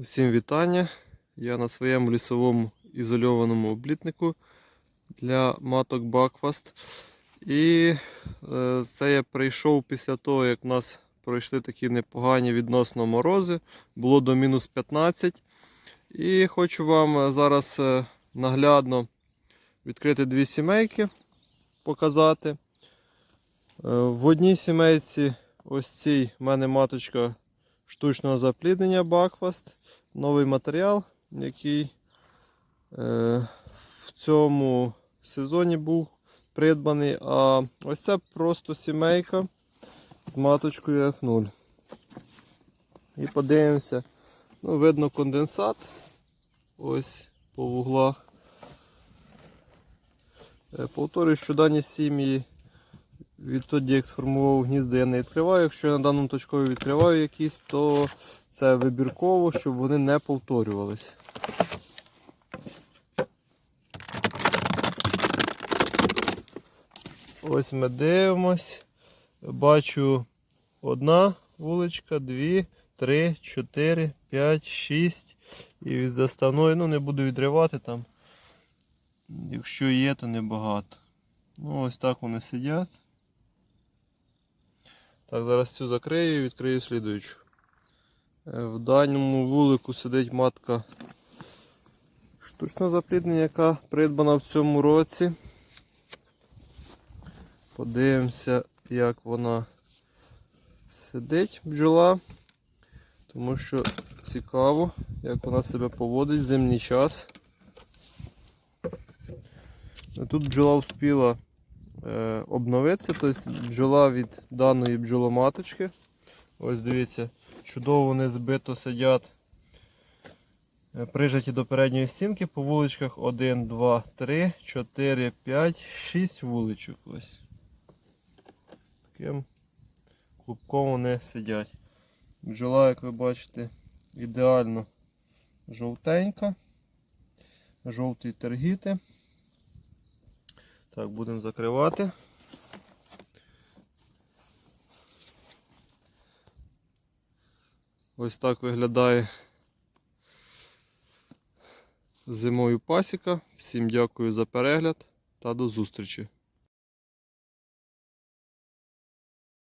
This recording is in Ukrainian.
Усім вітання! Я на своєму лісовому ізольованому облітнику для маток Бакфаст. І е, це я прийшов після того, як в нас пройшли такі непогані відносно морози. Було до мінус 15. І хочу вам зараз е, наглядно відкрити дві сімейки, показати. Е, В одній сімейці, ось цій, в мене маточка штучного запліднення Бакфаст. Новий матеріал, який е, в цьому сезоні був придбаний. А ось це просто сімейка з маточкою F0. І подивимося. Ну, видно конденсат. Ось по вуглах. Е, Повторюю, що дані сім'ї відтоді, як сформував гнізда, я не відкриваю. Якщо я на даному точкові відкриваю якісь, то це вибірково, щоб вони не повторювались. Ось ми дивимось. Бачу одна вуличка, дві, три, чотири, п'ять, шість. І від заставної, ну не буду відривати там. Якщо є, то небагато. Ну, ось так вони сидять. Так, зараз цю закрию і відкрию слідуючу. Е, В даному вулику сидить матка штучного запліднення, яка придбана в цьому році. Подивимося, як вона сидить бджола, тому що цікаво, як вона себе поводить в зимній час. Тут бджола вспіла е, обновитися, тобто бджола від даної бджоломаточки. Ось дивіться, чудово вони збито сидять е, прижаті до передньої стінки по вуличках 1, 2, 3, 4, 5, 6 вуличок. Ось. Таким клубком вони сидять. Бджола, як ви бачите, ідеально жовтенька, жовті тергіти. Так, будемо закривати. Ось так виглядає зимою пасіка. Всім дякую за перегляд та до зустрічі.